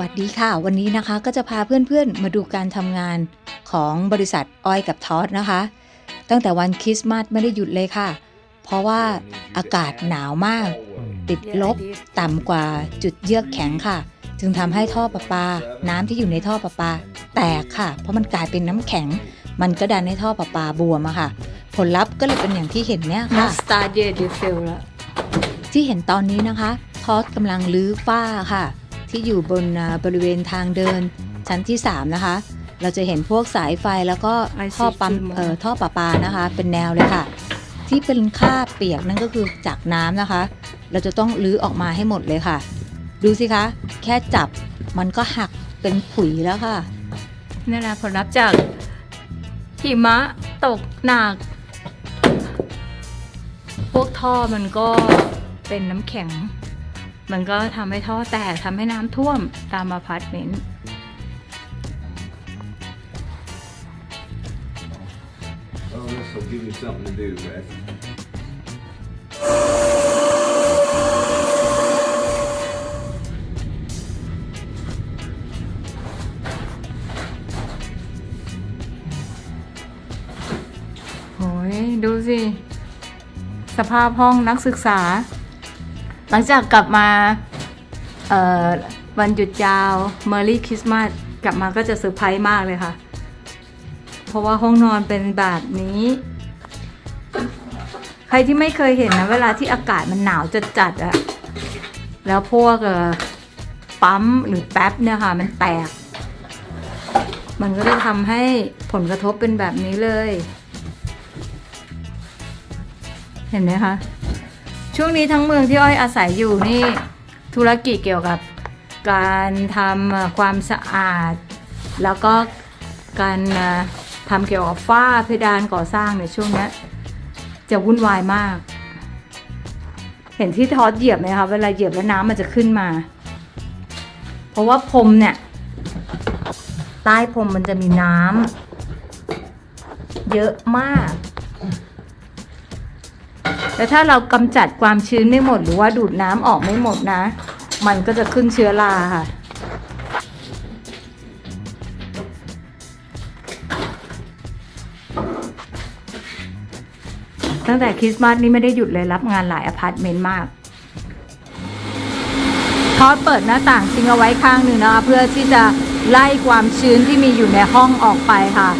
วัสดีค่ะ วันนี้นะคะก็จะพาเพื่อนๆ มาดูการทำงานของบริษัทออยกับทอสนะคะ ตั้งแต่วันคริสต์มาสไม่ได้หยุดเลยค่ะ เพราะว่าอากาศหนาวมาก ติดลบต่ำกว่าจุดเยือกแข็งค่ะ จึงทำให้ท่อประปา น้ำที่อยู่ในท่อประปา แตกค่ะ เพราะมันกลายเป็นน้ำแข็ง มันก็ดันให้ท่อประปาบวมอะค่ะ ผลลัพธ์ก็เลยเป็นอย่างที่เห็นเนี่ยมาค่ะสตาร์เดียดิฟิลแล้วที่เห็นตอนนี้นะคะทอสกำลังลื้อฝ้าค่ะ ที่อยู่บนอ่าบริเวณทางเดินชั้นที่ 3 นะคะ เราจะเห็นพวกสายไฟแล้วก็ท่อปั๊มเอ่อท่อประปานะคะ เป็นแนวเลยค่ะ ที่เป็นค่าบเปียกนั่นก็คือจากน้ำนะคะ เราจะต้องลื้อออกมาให้หมดเลยค่ะ ดูสิคะ แค่จับมันก็หักเป็นผุยแล้วค่ะนี่แหละผลลัพธ์จากหิมะตกหนัก พวกท่อมันก็เป็นน้ำแข็ง มันก็ทำให้ท่อแตกทำให้น้ำท่วมตามอพาร์ตเมนต์ Oh, this will give you something to do, Beth. โอ้ยดูสิ สภาพห้องนักศึกษา หลังจากกลับมาวันหยุดยาวเมอรี่คริสต์มาสกลับมาก็จะเซอร์ไพรส์มากเลยค่ะ เพราะว่าห้องนอนเป็นแบบนี้ ใครที่ไม่เคยเห็นนะ เวลาที่อากาศมันหนาวจัดอะแล้วพวกปั๊มหรือแป๊บเนี่ยค่ะ มันแตก มันก็จะทำให้ผลกระทบเป็นแบบนี้เลย เห็นไหมคะ ช่วงนี้ทั้งเมืองที่อ้อยอาศัยอยู่นี่ธุรกิจเกี่ยวกับการทำความสะอาด แล้วก็การทำเกี่ยวกับฝ้าเพดานก่อสร้างในช่วงนี้จะวุ่นวายมาก เห็นที่ทอดเหยียบไหมคะเวลาเหยียบแล้วน้ำมันจะขึ้นมา เพราะว่าพรมเนี่ย ใต้พรมมันจะมีน้ำเยอะมาก แต่ถ้าเรากำจัดความชื้นไม่หมดหรือว่าดูดน้ำออกไม่หมดนะ มันก็จะขึ้นเชื้อราค่ะ ตั้งแต่คริสต์มาสนี่ไม่ได้หยุดเลยรับงานหลายอพาร์ตเมนต์มากทอดเปิดหน้าต่างทิ้งเอาไว้ข้างหนึ่งนะคะเพื่อที่จะไล่ความชื้นที่มีอยู่ในห้องออกไปค่ะ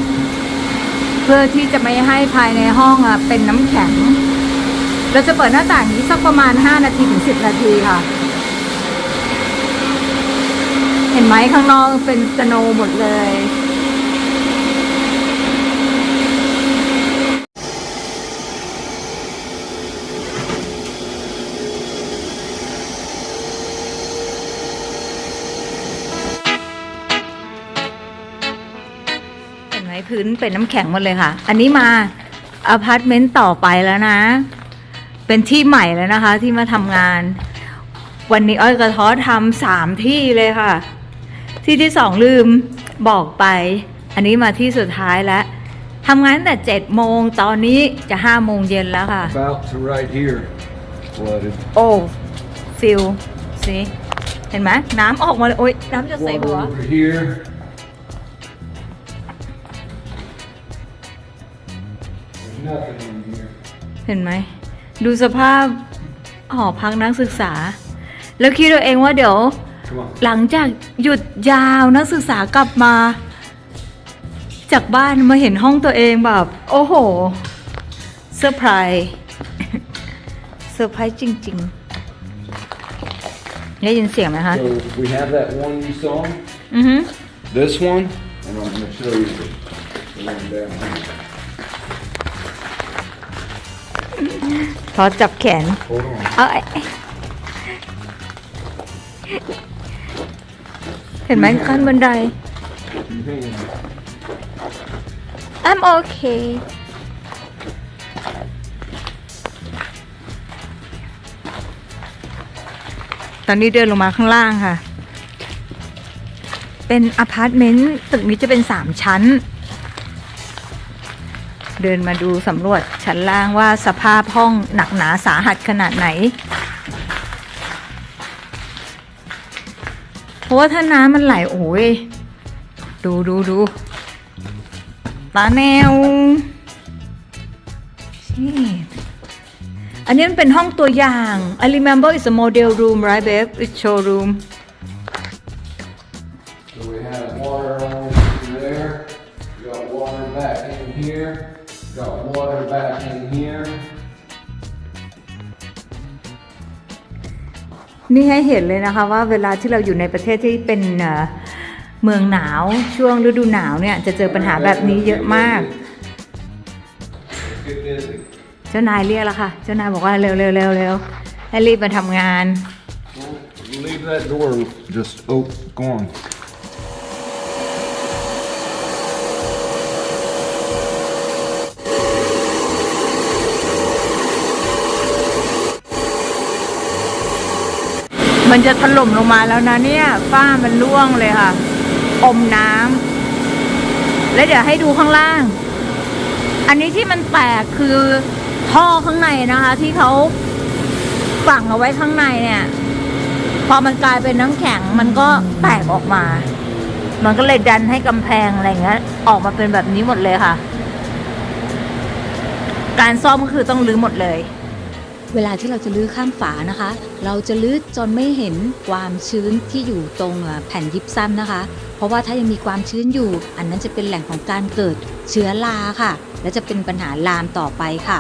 เพื่อที่จะไม่ให้ภายในห้องเป็นน้ำแข็ง เราจะเปิดหน้าต่างนี้สักประมาณ 5 นาทีถึง 10 นาทีค่ะ เห็นไหมข้างนอกเป็นสโนว์หมดเลยเห็นไหมพื้นเป็นน้ำแข็งหมดเลยค่ะ อันนี้มาอพาร์ตเมนต์ต่อไปแล้วนะ เป็นที่ใหม่แล้วนะคะ ที่มาทำงาน วันนี้อ้อยกระท้อทำสามที่เลยค่ะ ที่ที่สองลืมบอกไป อันนี้มาที่สุดท้ายแล้วทำงานตั้งแต่เจ็ดโมงตอนนี้จะห้าโมงเย็นแล้วค่ะ About to right here flooded. โอ้ฟิลสิเห็นไหมน้ำออกมาเลยโอ๊ยน้ำจะใส่ Water หัว over here. There's nothing in here. เห็นไหม ดูสภาพหอพักนักศึกษา แล้วคิดตัวเองว่าเดี๋ยว Come on. หลังจากหยุดยาวนักศึกษากลับมา จากบ้านมาเห็นห้องตัวเองแบบ โอ้โหเซอร์ไพรส์เซอร์ไพรส์จริงๆ ได้ยินเสียงไหมคะ So we have that one you saw, อือฮึ this one, and I'm gonna show you the, the one down here. พอจับแขน Hold on. เอาไอ้เห็นไหมขั้นบันได You hang on. I'm okay ตอนนี้เดินลงมาข้างล่างค่ะ เป็นอพาร์ตเมนต์ตึกนี้จะเป็นสามชั้น เดินมาดูสำรวจชั้นล่างว่าสภาพห้องหนักหนาสาหัสขนาดไหน เพราะว่าถ้าน้ำมันไหลโอ้ย ดูดูดูตาแนวนี่อันนี้มันเป็นห้องตัวอย่าง I remember it's a model room right babe it's showroom here. นี่ให้เห็นเลยนะคะว่าเวลาที่เราอยู่ในประเทศที่เป็นเอ่อเมืองหนาวช่วงฤดูหนาวเนี่ยจะเจอปัญหาแบบนี้เยอะมาก Get busy. เจ้านายเรียกแล้วค่ะ เจ้านายบอกว่าเร็วเร็วเร็วเร็วให้รีบมาทำงาน Leave that door just open, going. มันจะถล่มลงมาแล้วนะเนี่ย ฝ้ามันร่วงเลยค่ะ อมน้ำแล้วเดี๋ยวให้ดูข้างล่าง อันนี้ที่มันแตกคือท่อข้างในนะคะ ที่เขาฝังเอาไว้ข้างในเนี่ย พอมันกลายเป็นน้ำแข็งมันก็แตกออกมา มันก็เลยดันให้กำแพงอะไรเงี้ยออกมาเป็นแบบนี้หมดเลยค่ะ การซ่อมก็คือต้องรื้อหมดเลย เวลาที่เราจะลื้อข้างฝานะคะ เราจะลื้อจนไม่เห็นความชื้นที่อยู่ตรงแผ่นยิบซ้ำนะคะ เพราะว่าถ้ายังมีความชื้นอยู่ อันนั้นจะเป็นแหล่งของการเกิดเชื้อราค่ะ และจะเป็นปัญหาลามต่อไปค่ะ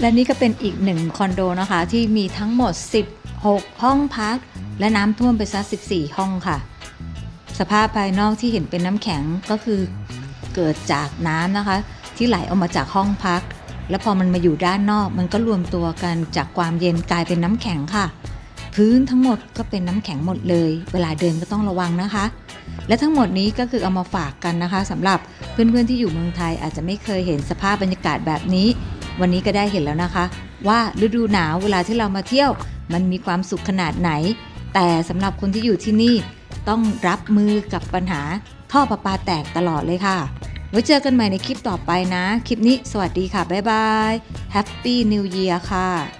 และนี่ก็เป็นอีกหนึ่งคอนโดนะคะ ที่มีทั้งหมด 16 ห้องพัก และน้ำท่วมไปซะ14 ห้องค่ะ สภาพภายนอกที่เห็นเป็นน้ำแข็งก็คือเกิดจากน้ำนะคะ ที่ไหลออกมาจากห้องพัก แล้วพอมันมาอยู่ด้านนอก มันก็รวมตัวกันจากความเย็นกลายเป็นน้ำแข็งค่ะ พื้นทั้งหมดก็เป็นน้ำแข็งหมดเลย เวลาเดินก็ต้องระวังนะคะ และทั้งหมดนี้ก็คือเอามาฝากกันนะคะสำหรับเพื่อนๆที่อยู่เมืองไทยอาจจะไม่เคยเห็นสภาพบรรยากาศแบบนี้ วันนี้ก็ได้เห็นแล้วนะคะ ว่าฤดูหนาวเวลาที่เรามาเที่ยว มันมีความสุขขนาดไหน แต่สำหรับคนที่อยู่ที่นี่ต้องรับมือกับปัญหาท่อประปาแตกตลอดเลยค่ะ ไว้เจอกันใหม่ในคลิปต่อไปนะ คลิปนี้สวัสดีค่ะ บ๊ายบาย Happy New Year ค่ะ